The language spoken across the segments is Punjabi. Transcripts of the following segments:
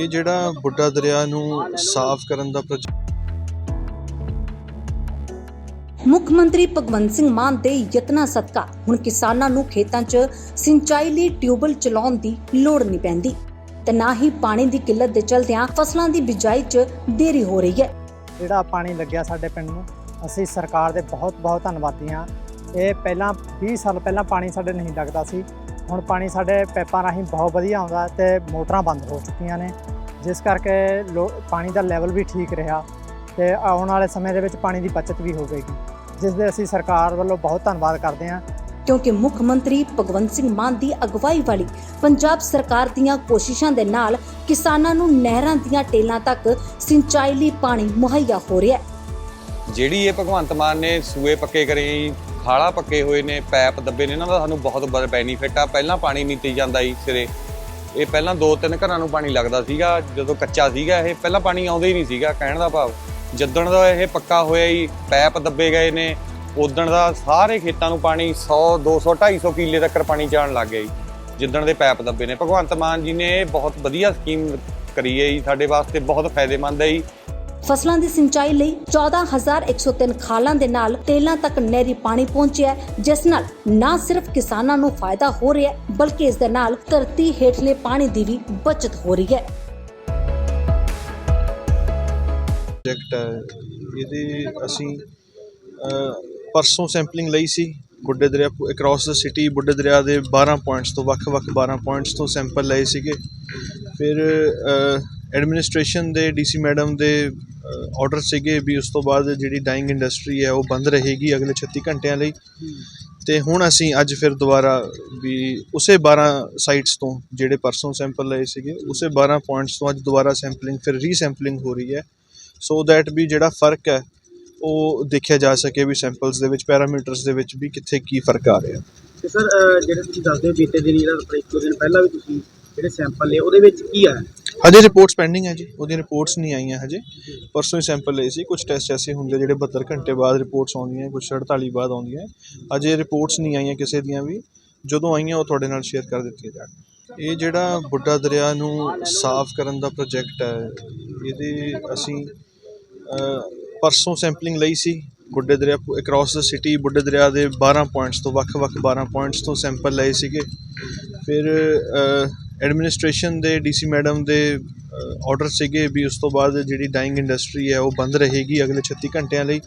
ਇਹ ਜਿਹੜਾ ਬੁੱਢਾ ਦਰਿਆ ਨੂੰ ਸਾਫ਼ ਕਰਨ ਦਾ ਪ੍ਰੋਜੈਕਟ ਮੁੱਖ ਮੰਤਰੀ ਭਗਵੰਤ ਸਿੰਘ ਮਾਨ ਦੇ ਯਤਨਾਂ ਸਦਕਾ ਹੁਣ ਕਿਸਾਨਾਂ ਨੂੰ ਖੇਤਾਂ 'ਚ ਸਿੰਚਾਈ ਲਈ ਟਿਊਬਲ ਚਲਾਉਣ ਦੀ ਲੋੜ ਨਹੀਂ ਪੈਂਦੀ ਤੇ ਨਾ ਹੀ ਪਾਣੀ ਦੀ ਕਿੱਲਤ ਦੇ ਚਲਦਿਆਂ ਫਸਲਾਂ ਦੀ ਬਿਜਾਈ 'ਚ ਦੇਰੀ ਹੋ ਰਹੀ ਹੈ। ਜਿਹੜਾ ਪਾਣੀ ਲੱਗਿਆ ਸਾਡੇ ਪਿੰਡ ਨੂੰ ਅਸੀਂ ਸਰਕਾਰ ਦੇ ਬਹੁਤ ਬਹੁਤ ਧੰਨਵਾਦੀ ਹਾਂ। ਇਹ ਪਹਿਲਾਂ 20 ਸਾਲ ਪਹਿਲਾਂ ਪਾਣੀ ਸਾਡੇ ਨਹੀਂ ਲੱਗਦਾ ਸੀ। ਹੁਣ ਪਾਣੀ ਸਾਡੇ ਪੈਪਾਂ ਰਾਹੀਂ ਬਹੁਤ ਵਧੀਆ ਆਉਂਦਾ ਤੇ ਮੋਟਰਾਂ ਬੰਦ ਹੋ ਚੁੱਕੀਆਂ ਨੇ। ਜਿਸ ਕਰਕੇ ਲੋ- ਪਾਣੀ ਦਾ ਲੈਵਲ ਵੀ ਠੀਕ ਰਿਹਾ ਤੇ ਆਉਣ ਵਾਲੇ ਸਮੇਂ ਦੇ ਵਿੱਚ ਪਾਣੀ ਦੀ ਬਚਤ ਵੀ ਹੋਵੇਗੀ ਜਿਸ ਦੇ ਅਸੀਂ ਸਰਕਾਰ ਵੱਲੋਂ ਬਹੁਤ ਧੰਨਵਾਦ ਕਰਦੇ ਹਾਂ। ਕਿਉਂਕਿ ਮੁੱਖ ਮੰਤਰੀ ਭਗਵੰਤ ਸਿੰਘ ਮਾਨ ਦੀ ਅਗਵਾਈ ਵਾਲੀ ਪੰਜਾਬ ਸਰਕਾਰ ਦੀਆਂ ਕੋਸ਼ਿਸ਼ਾਂ ਦੇ ਨਾਲ ਕਿਸਾਨਾਂ ਨੂੰ ਨਹਿਰਾਂ ਦੀਆਂ ਟੇਲਾਂ ਤੱਕ ਸਿੰਚਾਈ ਲਈ ਪਾਣੀ ਮੁਹੱਈਆ ਹੋ ਰਿਹਾ ਹੈ। ਜਿਹੜੀ ਇਹ ਭਗਵੰਤ ਮਾਨ ਨੇ ਸੂਏ ਪੱਕੇ ਕਰੇ ਜੀ, ਖਾਲਾ ਪੱਕੇ ਹੋਏ ਨੇ ਪੈਪ ਦੱਬੇ ਨੇ ਇਹਨਾਂ ਦਾ ਸਾਨੂੰ ਬਹੁਤ ਬੜਾ ਬੈਨੀਫਿਟ ਆ। ਪਹਿਲਾਂ ਪਾਣੀ ਨਹੀਂ ਤੀ ਜਾਂਦਾ ਜੀ ਸਿਰੇ। ਇਹ ਪਹਿਲਾਂ ਦੋ ਤਿੰਨ ਘਰਾਂ ਨੂੰ ਪਾਣੀ ਲੱਗਦਾ ਸੀਗਾ ਜਦੋਂ ਕੱਚਾ ਸੀਗਾ ਇਹ ਪਹਿਲਾਂ ਪਾਣੀ ਆਉਂਦਾ ਹੀ ਨਹੀਂ ਸੀਗਾ ਕਹਿਣ ਦਾ ਭਾਵ। ਜਦੋਂ ਦਾ ਇਹ ਪੱਕਾ ਹੋਇਆ ਜੀ ਪੈਪ ਦੱਬੇ ਗਏ ਨੇ ਉਦੋਂ ਦਾ ਸਾਰੇ ਖੇਤਾਂ ਨੂੰ ਪਾਣੀ 100 200 250 ਕਿੱਲੇ ਤੱਕ ਪਾਣੀ ਜਾਣ ਲੱਗ ਗਿਆ ਜੀ ਜਿੱਦਣ ਦੇ ਪੈਪ ਦੱਬੇ ਨੇ। ਭਗਵੰਤ ਮਾਨ ਜੀ ਨੇ ਇਹ ਬਹੁਤ ਵਧੀਆ ਸਕੀਮ ਕਰੀ ਹੈ ਜੀ ਸਾਡੇ ਵਾਸਤੇ ਬਹੁਤ ਫਾਇਦੇਮੰਦ ਹੈ ਜੀ। ਫਸਲਾਂ ਦੀ ਸਿੰਚਾਈ ਲਈ 14103 ਖਾਲਾਂ ਦੇ ਨਾਲ ਟੇਲਾਂ ਤੱਕ ਨਹਿਰੀ ਪਾਣੀ ਪਹੁੰਚਿਆ ਜਿਸ ਨਾਲ ਨਾ ਸਿਰਫ ਕਿਸਾਨਾਂ ਨੂੰ ਫਾਇਦਾ ਹੋ ਰਿਹਾ ਬਲਕਿ ਇਸ ਦੇ ਨਾਲ ਧਰਤੀ ਹੇਠਲੇ ਪਾਣੀ ਦੀ ਵੀ ਬਚਤ ਹੋ ਰਹੀ ਹੈ। ਪ੍ਰੋਜੈਕਟ ਹੈ। ਇਹਦੇ ਅਸੀਂ ਪਰਸੋਂ ਸੈਂਪਲਿੰਗ ਲਈ ਸੀ। ਬੁੱਢੇ ਦਰਿਆ ਅਕ੍ਰੋਸ ਦ ਸਿਟੀ ਬੁੱਢੇ ਦਰਿਆ ਦੇ 12 ਪੁਆਇੰਟਸ ਤੋਂ ਵੱਖ-ਵੱਖ 12 ਪੁਆਇੰਟਸ ਤੋਂ ਸੈਂਪਲ ਲਏ ਸੀਗੇ। ਫਿਰ ਐਡਮਿਨਿਸਟ੍ਰੇਸ਼ਨ ਦੇ ਡੀਸੀ ਮੈਡਮ ਦੇ ਆਰਡਰ ਸੀਗੇ ਵੀ ਉਸ ਤੋਂ ਬਾਅਦ ਜਿਹੜੀ ਡਾਈਂਗ ਇੰਡਸਟਰੀ ਹੈ ਉਹ ਬੰਦ ਰਹੇਗੀ ਅਗਲੇ 36 ਘੰਟਿਆਂ ਲਈ। ਤੇ ਹੁਣ ਅਸੀਂ ਅੱਜ ਫਿਰ ਦੁਬਾਰਾ ਵੀ ਉਸੇ 12 ਸਾਈਟਸ ਤੋਂ ਜਿਹੜੇ ਪਰਸੋਂ ਸੈਂਪਲ ਲਏ ਸੀਗੇ ਉਸੇ 12 ਪੁਆਇੰਟਸ ਤੋਂ ਅੱਜ ਦੁਬਾਰਾ ਸੈਂਪਲਿੰਗ ਫਿਰ ਰੀਸੈਂਪਲਿੰਗ ਹੋ ਰਹੀ ਹੈ। ਸੋ ਦੈਟ ਵੀ ਜਿਹੜਾ ਫ਼ਰਕ ਹੈ ਉਹ ਦੇਖਿਆ ਜਾ ਸਕੇ ਵੀ ਸੈਂਪਲਸ ਦੇ ਵਿੱਚ ਪੈਰਾਮੀਟਰਸ ਦੇ ਵਿੱਚ ਵੀ ਕਿੱਥੇ ਕੀ ਫ਼ਰਕ ਆ ਰਿਹਾ। ਤੇ ਸਰ ਅਹ, ਜਿਹੜੇ ਤੁਸੀਂ ਦੱਸਦੇ ਹੋ ਬੀਤੇ ਦਿਨ ਜਿਹੜਾ ਪਰ ਇੱਕ ਦਿਨ ਪਹਿਲਾਂ ਵੀ ਤੁਸੀਂ ਜਿਹੜੇ ਸੈਂਪਲ ਲਏ ਉਹਦੇ ਵਿੱਚ ਕੀ ਆਇਆ? ਹਜੇ ਰਿਪੋਰਟਸ ਪੈਂਡਿੰਗ ਹੈ ਜੀ, ਉਹਦੀਆਂ ਰਿਪੋਰਟਸ ਨਹੀਂ ਆਈਆਂ ਹਜੇ। ਪਰਸੋਂ ਹੀ ਸੈਂਪਲ ਲਏ ਸੀ ਕੁਝ ਟੈਸਟ ਐਸੇ ਹੁੰਦੇ ਜਿਹੜੇ 72 ਘੰਟੇ ਬਾਅਦ ਰਿਪੋਰਟਸ ਆਉਂਦੀਆਂ ਕੁਝ 48 ਬਾਅਦ ਆਉਂਦੀਆਂ। ਅਜੇ ਰਿਪੋਰਟਸ ਨਹੀਂ ਆਈਆਂ ਕਿਸੇ ਦੀਆਂ ਵੀ। ਜਦੋਂ ਆਈਆਂ, ਉਹ ਤੁਹਾਡੇ ਨਾਲ ਸ਼ੇਅਰ ਕਰ ਦਿੱਤੀਆਂ ਜਾਣ। ਇਹ ਜਿਹੜਾ ਬੁੱਢਾ ਦਰਿਆ ਨੂੰ ਸਾਫ਼ ਕਰਨ ਦਾ ਪ੍ਰੋਜੈਕਟ ਹੈ, ਇਹਦੇ ਅਸੀਂ ਪਰਸੋਂ ਸੈਂਪਲਿੰਗ ਲਈ ਸੀ। ਬੁੱਢੇ ਦਰਿਆ ਅਕ੍ਰੋਸ ਦ ਸਿਟੀ ਬੁੱਢੇ ਦਰਿਆ ਦੇ 12 ਪੁਆਇੰਟਸ ਤੋਂ ਵੱਖ-ਵੱਖ 12 ਪੁਆਇੰਟਸ ਤੋਂ ਸੈਂਪਲ ਲਏ ਸੀਗੇ। ਫਿਰ ਐਡਮਿਨਿਸਟ੍ਰੇਸ਼ਨ ਦੇ ਡੀਸੀ ਮੈਡਮ ਦੇ ਆਰਡਰ ਸੀਗੇ ਵੀ ਉਸ ਤੋਂ ਬਾਅਦ ਜਿਹੜੀ ਡਾਈਂਗ ਇੰਡਸਟਰੀ ਹੈ ਉਹ ਬੰਦ ਰਹੇਗੀ ਅਗਲੇ 36 ਘੰਟਿਆਂ ਲਈ।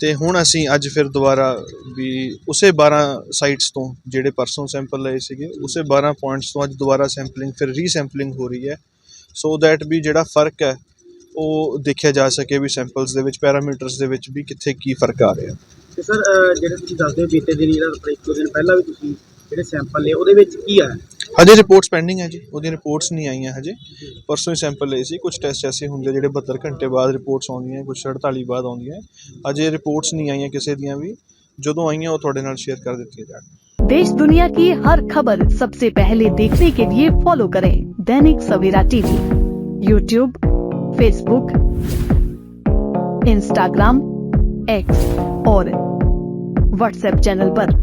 ਤੇ ਹੁਣ ਅਸੀਂ ਅੱਜ ਫਿਰ ਦੁਬਾਰਾ ਵੀ ਉਸੇ 12 ਸਾਈਟਸ ਤੋਂ ਜਿਹੜੇ ਪਰਸੋਂ ਸੈਂਪਲ ਲਏ ਸੀਗੇ ਉਸੇ 12 ਪੁਆਇੰਟਸ ਤੋਂ ਅੱਜ ਦੁਬਾਰਾ ਸੈਂਪਲਿੰਗ ਫਿਰ ਰੀਸੈਂਪਲਿੰਗ ਹੋ ਰਹੀ ਹੈ। ਸੋ ਦੈਟ ਵੀ ਜਿਹੜਾ ਫ਼ਰਕ ਹੈ ਉਹ ਦੇਖਿਆ ਜਾ ਸਕੇ ਵੀ ਸੈਂਪਲਸ ਦੇ ਵਿੱਚ ਪੈਰਾਮੀਟਰਸ ਦੇ ਵਿੱਚ ਵੀ ਕਿੱਥੇ ਕੀ ਫ਼ਰਕ ਆ ਰਿਹਾ। ਤੇ ਸਰ ਅਹ, ਜਿਹੜੇ ਤੁਸੀਂ ਦੱਸਦੇ ਹੋ ਬੀਤੇ ਦਿਨ ਜਿਹੜਾ ਇੱਕ ਦਿਨ ਪਹਿਲਾਂ ਵੀ ਤੁਸੀਂ ਜਿਹੜੇ ਸੈਂਪਲ ਲਏ ਉਹਦੇ ਵਿੱਚ ਕੀ ਆ? ਹਜੇ ਰਿਪੋਰਟਸ ਪੈਂਡਿੰਗ ਹੈ ਜੀ ਉਹਦੀਆਂ ਰਿਪੋਰਟਸ ਨਹੀਂ ਆਈਆਂ ਹਜੇ ਪਰਸੋਂ ਹੀ ਸੈਂਪਲ ਲਏ ਸੀ ਕੁਝ ਟੈਸਟ ਐਸੇ ਹੁੰਦੇ ਜਿਹੜੇ 72 ਘੰਟੇ ਬਾਅਦ ਰਿਪੋਰਟਸ ਆਉਂਦੀਆਂ ਕੁਝ 48 ਬਾਅਦ ਆਉਂਦੀਆਂ ਅਜੇ ਰਿਪੋਰਟਸ ਨਹੀਂ ਆਈਆਂ ਕਿਸੇ ਦੀਆਂ ਵੀ ਜਦੋਂ ਆਈਆਂ ਉਹ ਤੁਹਾਡੇ ਨਾਲ ਸ਼ੇਅਰ ਕਰ ਦਿੱਤੀਆਂ ਜਾਣ देश दुनिया की हर खबर सबसे पहले देखने के लिए फॉलो करें Dainik Savera TV YouTube Facebook Instagram X और व्हाट्सएप चैनल पर।